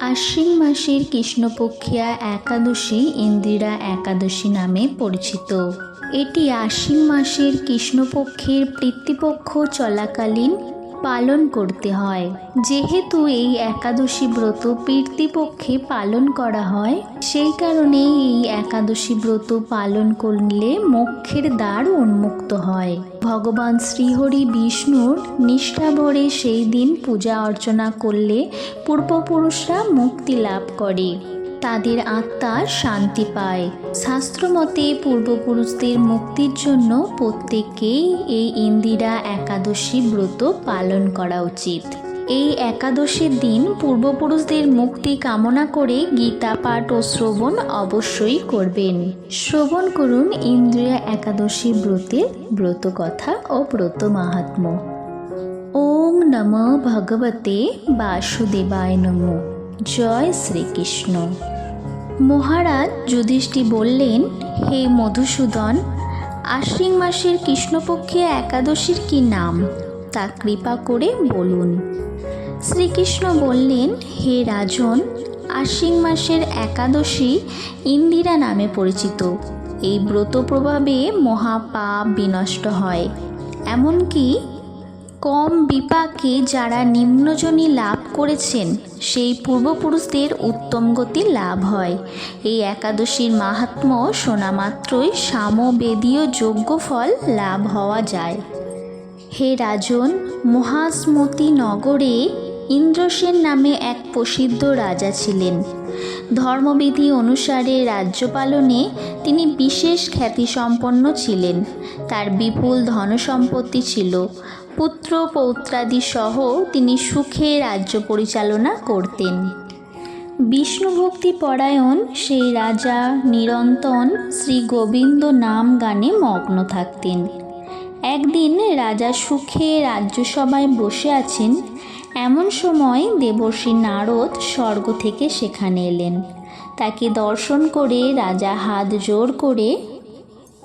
আশ্বিন মাসের কৃষ্ণপক্ষিয়া একাদশী ইন্দিরা একাদশী নামে পরিচিত। এটি আশ্বিন মাসের কৃষ্ণপক্ষের পিতৃপক্ষ চলাকালীন পালন করতে হয়। যেহেতু এই একাদশী ব্রত পিতৃপক্ষে পালন করা হয়, সেই কারণে এই একাদশী ব্রত পালন করলে মোক্ষের দ্বার উন্মুক্ত হয়। ভগবান শ্রীহরি বিষ্ণুর নিষ্ঠাভরে সেই দিন পূজা অর্চনা করলে পূর্বপুরুষরা মুক্তি লাভ করে। তাদের আত্মা শান্তি পায়। শাস্ত্রমতে পূর্বপুরুষদের মুক্তির জন্য প্রত্যেককেই এই ইন্দিরা একাদশী ব্রত পালন করা উচিত। এই একাদশীর দিন পূর্বপুরুষদের মুক্তি কামনা করে গীতা পাঠ ও শ্রবণ অবশ্যই করবেন। শ্রবণ করুন ইন্দ্রিয়া একাদশী ব্রতের ব্রত কথা ও ব্রত মাহাত্ম্য। ওম নম ভগবতে বাসুদেবায় নমঃ। জয় শ্রীকৃষ্ণ। মহারাজ যুধিষ্ঠি বললেন, হে মধুসূদন, আশ্বিন মাসের কৃষ্ণপক্ষে একাদশীর কি নাম? তা কৃপা করে বলুন। শ্রীকৃষ্ণ বললেন, হে রাজন, আশ্বিন মাসের একাদশী ইন্দিরা নামে পরিচিত। এই ব্রত প্রভাবে মহাপাপ বিনষ্ট হয়। এমনকি কম বিপাকে যারা নিম্নজনী লাভ করেছেন, সেই পূর্বপুরুষদের উত্তম গতি লাভ হয়। এই একাদশীর মাহাত্ম্য শোনা মাত্রই সামবেদীয় যোগ্য ফল লাভ হওয়া যায়। হে রাজন, মহাসমতি নগরে ইন্দ্রসেন নামে এক প্রসিদ্ধ রাজা ছিলেন। ধর্মবিধি অনুসারে রাজ্য পালনে তিনি বিশেষ খ্যাতিসম্পন্ন ছিলেন। তার বিপুল ধনসম্পত্তি ছিল। পুত্র পৌত্রাদি সহ তিনি সুখে রাজ্য পরিচালনা করতেন। বিষ্ণুভক্তি পরায়ণ সেই রাজা নিরন্তন শ্রী গোবিন্দ নাম গানে মগ্ন থাকতেন। একদিন রাজা সুখে রাজ্যসভায় বসে আছেন, এমন সময় দেবর্ষী নারদ স্বর্গ থেকে সেখানে এলেন। তাকে দর্শন করে রাজা হাত জোর করে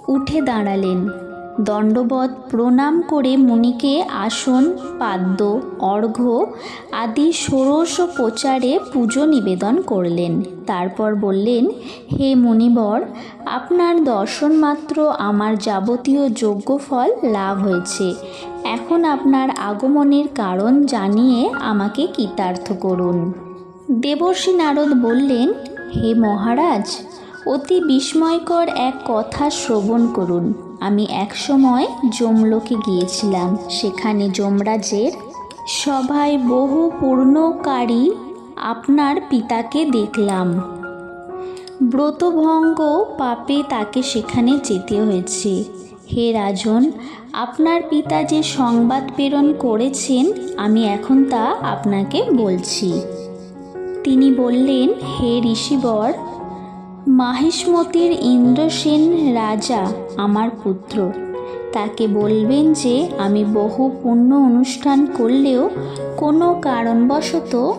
উঠে দাঁড়ালেন। দণ্ডবত প্রণাম করে মুনিকে আসন, পাদ্য, অর্ঘ্য আদি ষোড়শ প্রচারে পুজো নিবেদন করলেন। তারপর বললেন, হে মুনিবর, আপনার দর্শন মাত্র আমার যাবতীয় যোগ্য ফল লাভ হয়েছে। এখন আপনার আগমনের কারণ জানিয়ে আমাকে কৃতার্থ করুন। দেবর্ষী নারদ বললেন, হে মহারাজ অতি বিস্ময়কর এক কথা শ্রবণ করুন। আমি একসময় যমলোকে গিয়েছিলাম। সেখানে যমরাজের সভায় বহু পূর্ণকারী আপনার পিতাকে দেখলাম। ব্রতভঙ্গ পাপে তাকে সেখানে যেতে হয়েছে। হে রাজন, আপনার পিতা যে সংবাদ প্রেরণ করেছেন, আমি এখন তা আপনাকে বলছি। তিনি বললেন, হে ঋষিবর মাহেশমতির ইন্দ্রসেন রাজা আমার পুত্র। তাকে বলবেন যে, আমি বহু পুণ্য অনুষ্ঠান করলেও কোনো কারণবশত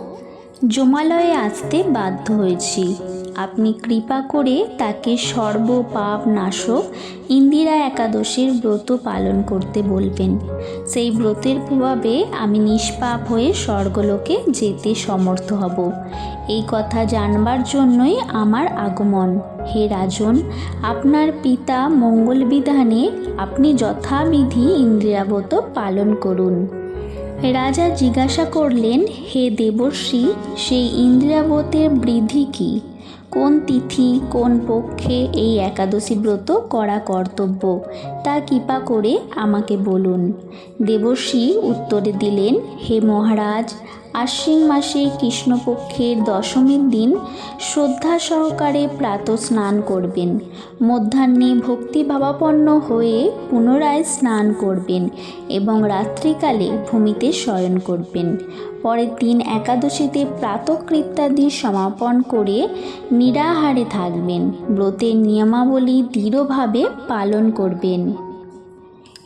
জমালয়ে আসতে বাধ্য হয়েছি। আপনি কৃপা করে তাকে সর্বপাপ নাশক ইন্দিরা একাদশীর ব্রত পালন করতে বলবেন। সেই ব্রতের প্রভাবে আমি নিষ্পাপ হয়ে স্বর্গলোকে যেতে সমর্থ হব। এই কথা জানবার জন্যই আমার আগমন। হে রাজন, আপনার পিতা মঙ্গল বিধানে আপনি যথাবিধি ইন্দ্রিয়াব্রত পালন করুন। রাজা জিজ্ঞাসা করলেন, হে দেবর্ষী, সেই ইন্দ্রাবতের বৃদ্ধি কি? কোন তিথি, কোন পক্ষে এই একাদশী ব্রত করা কর্তব্য? তা কৃপা করে আমাকে বলুন। দেবর্ষি উত্তরে দিলেন, হে মহারাজ আশ্বিন মাসে কৃষ্ণপক্ষের দশমীর দিন শ্রদ্ধা সহকারে প্রাত স্নান করবেন। মধ্যাহ্নে ভক্তিভাবাপন্ন হয়ে পুনরায় স্নান করবেন এবং রাত্রিকালে ভূমিতে শয়ন করবেন। পরের দিন একাদশীতে প্রাতকৃত্যাদি সমাপন করে নিরাহারে থাকবেন। ব্রতের নিয়মাবলী দৃঢ়ভাবে পালন করবেন।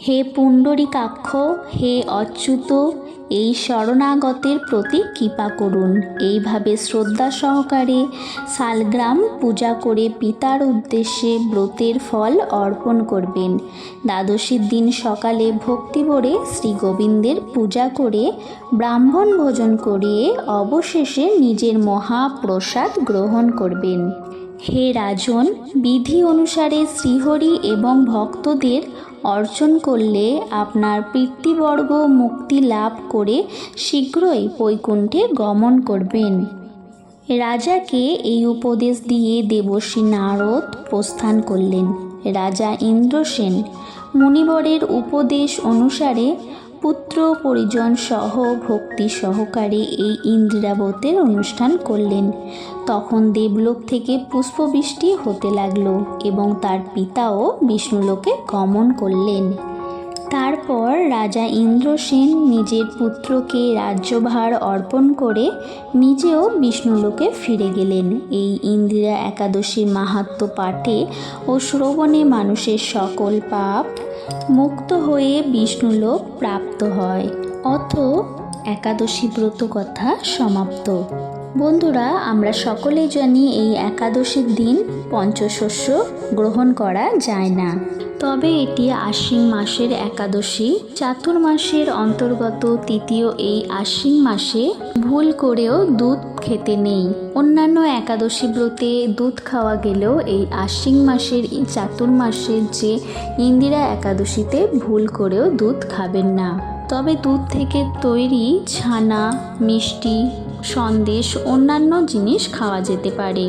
হে পুণ্ডরিকাক্ষ, হে অচ্যুত এই শরণাগতের প্রতি কৃপা করুন। এইভাবে শ্রদ্ধা সহকারে শালগ্রাম পূজা করে পিতার উদ্দেশ্যে ব্রতের ফল অর্পণ করবেন। দ্বাদশীর দিন সকালে ভক্তি ভরে শ্রী গোবিন্দের পূজা করে ব্রাহ্মণ ভোজন করিয়ে অবশেষে নিজের মহাপ্রসাদ গ্রহণ করবেন। হে রাজন, বিধি অনুসারে শ্রীহরি এবং ভক্তদের অর্জন করলে আপনার পিতৃবর্গ মুক্তি লাভ করে শীঘ্রই বৈকুণ্ঠে গমন করবেন। রাজাকে এই উপদেশ দিয়ে দেবশ্রী নারদ প্রস্থান করলেন। রাজা ইন্দ্রসেন, মুনিবরের উপদেশ অনুসারে পুত্র পরিজন সহ ভক্তি সহকারে এই ইন্দিরাবতের অনুষ্ঠান করলেন। তখন দেবলোক থেকে পুষ্পবৃষ্টি হতে লাগল এবং তার পিতাও বিষ্ণুলোকে গমন করলেন। তারপর রাজা ইন্দ্রসেন নিজের পুত্রকে রাজ্যভার অর্পণ করে নিজেও বিষ্ণুলোকে ফিরে গেলেন। এই ইন্দিরা একাদশীর মাহাত্ম্য পাঠে ও শ্রবণে মানুষের সকল পাপ মুক্ত হয়ে বিষ্ণুলোক প্রাপ্ত হয়। অথ একাদশী ব্রত কথা সমাপ্ত। বন্ধুরা, আমরা সকলে জানি এই একাদশীর দিন পঞ্চশস্য গ্রহণ করা যায় না। তবে এটি আশ্বিন মাসের একাদশী। চাতুর্মাসের অন্তর্গত তৃতীয় এই আশ্বিন মাসে ভুল করেও দুধ খেতে নেই। অন্যান্য একাদশী ব্রতে দুধ খাওয়া গেলেও এই আশ্বিন মাসের এই চাতুর্মাসের যে ইন্দিরা একাদশীতে ভুল করেও দুধ খাবেন না। তবে দুধ থেকে তৈরি ছানা, মিষ্টি সন্দেশ অন্যান্য জিনিস খাওয়া যেতে পারে।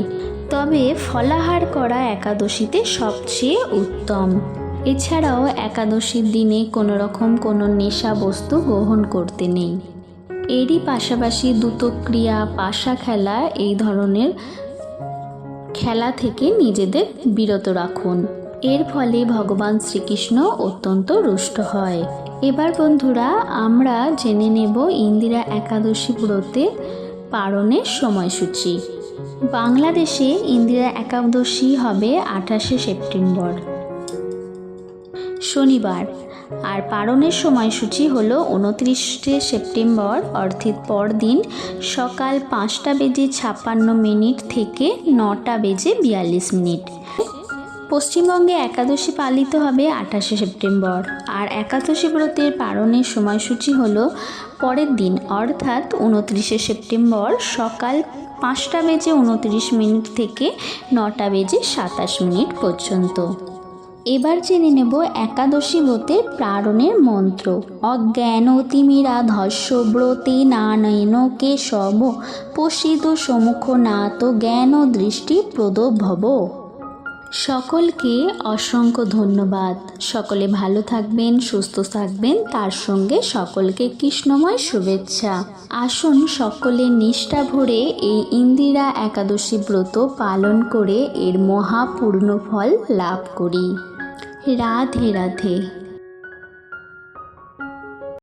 তবে ফলাহার করা একাদশীতে সবচেয়ে উত্তম। এছাড়াও একাদশীর দিনে কোনো রকম কোনো নেশা বস্তু গ্রহণ করতে নেই। এরই পাশাপাশি দ্রুতক্রিয়া, পাশা খেলা এই ধরনের খেলা থেকে নিজেদের বিরত রাখুন। এর ফলে ভগবান শ্রীকৃষ্ণ অত্যন্ত রুষ্ট হয়। এবার বন্ধুরা, আমরা জেনে নেব ইন্দিরা একাদশী ব্রতের পালনের সময়সূচি। বাংলাদেশে ইন্দিরা একাদশী হবে আঠাশে সেপ্টেম্বর। শনিবার, আর পালনের সময়সূচি হল উনত্রিশে সেপ্টেম্বর অর্থাৎ পরদিন সকাল পাঁচটা বেজে ছাপ্পান্ন মিনিট থেকে নটা বেজে বিয়াল্লিশ মিনিট। পশ্চিমবঙ্গে একাদশী পালিত হবে আঠাশে সেপ্টেম্বর। আর একাদশী ব্রতের পালনের সময়সূচি হল পরের দিন, অর্থাৎ উনত্রিশে সেপ্টেম্বর সকাল পাঁচটা বেজে উনত্রিশ মিনিট থেকে নটা বেজে সাতাশ মিনিট পর্যন্ত। এবার জেনে নেব একাদশী ব্রতের প্রারণের মন্ত্র। অজ্ঞান তিমিরা ধস্য ব্রতে না নয়ন কে সব পশিদ সম্মুখ না তো জ্ঞান দৃষ্টি প্রদভব। সকলকে অসংখ্য ধন্যবাদ। সকলে ভালো থাকবেন, সুস্থ থাকবেন। তার সঙ্গে সকলকে কৃষ্ণময় শুভেচ্ছা। আসুন সকলে নিষ্ঠা ভরে এই ইন্দিরা একাদশী ব্রত পালন করে এর মহাপূর্ণ ফল লাভ করি। রাধে রাধে।